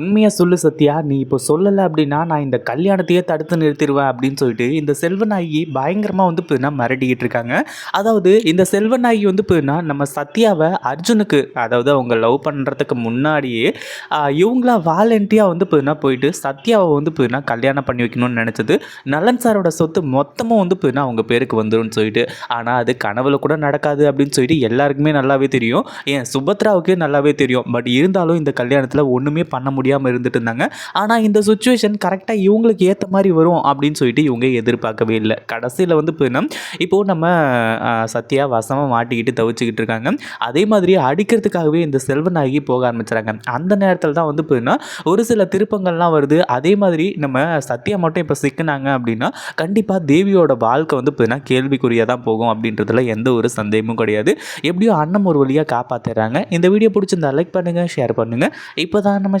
உண்மையாக சொல்லு சத்யா நீ இப்போ சொல்லலை அப்படின்னா நான் இந்த கல்யாணத்தையே தடுத்து நிறுத்திடுவேன் அப்படின்னு சொல்லிட்டு இந்த செல்வநாயகி பயங்கரமாக வந்து போயின்னா மிரட்டிக்கிட்டு இருக்காங்க. அதாவது இந்த செல்வநாயகி வந்து போயின்னா நம்ம சத்யாவை அர்ஜுனுக்கு அதாவது அவங்க லவ் பண்ணுறதுக்கு முன்னாடியே இவங்களா வாலண்டியாக வந்து போயின்னா போயிட்டு சத்யாவை வந்து போயின்னா கல்யாணம் பண்ணி வைக்கணும்னு நினச்சது. நலன் சாரோட சொத்து மொத்தமும் வந்து போயின்னா அவங்க பேருக்கு வந்துடும் சொல்லிட்டு. ஆனால் அது கனவுல கூட நடக்காது அப்படின்னு சொல்லிட்டு எல்லாருக்குமே நல்லாவே தெரியும். ஏன் சுபத்ராவுக்கே நல்லாவே தெரியும். பட் இருந்தாலும் இந்த கல்யாணத்தில் ஒன்றுமே பண்ண முடியாமல் இருந்துட்டு இருந்தாங்க. ஆனால் இந்த சுச்சுவேஷன் கரெக்டாக இவங்களுக்கு ஏற்ற மாதிரி வரும் அப்படின்னு சொல்லிட்டு இவங்க எதிர்பார்க்கவே இல்லை. கடைசியில் வந்து போயினா இப்போது நம்ம சத்யா வசமாக மாட்டிக்கிட்டு தவிச்சுக்கிட்டு இருக்காங்க. அதே மாதிரி அடிக்கிறதுக்காகவே இந்த செல்வநாயகி போக ஆரம்பிச்சுறாங்க. அந்த நேரத்தில் தான் வந்து போயினா ஒரு சில திருப்பங்கள்லாம் வருது. அதே மாதிரி நம்ம சத்யா மட்டும் இப்போ சிக்கினாங்க அப்படின்னா கண்டிப்பாக தேவியோட வாழ்க்கை வந்து போயினா கேள்விக்குறியாக தான் போகும் அப்படின்றதுல எந்த ஒரு சந்தேகமும் கிடையாது. எப்படியோ அன்னம் ஒரு வழியாக காப்பாற்றுறாங்க இந்த வீடியோ பிடிச்சிருந்தா லைக் பண்ணுங்கள் ஷேர் பண்ணுங்கள் இப்போ தான் நம்ம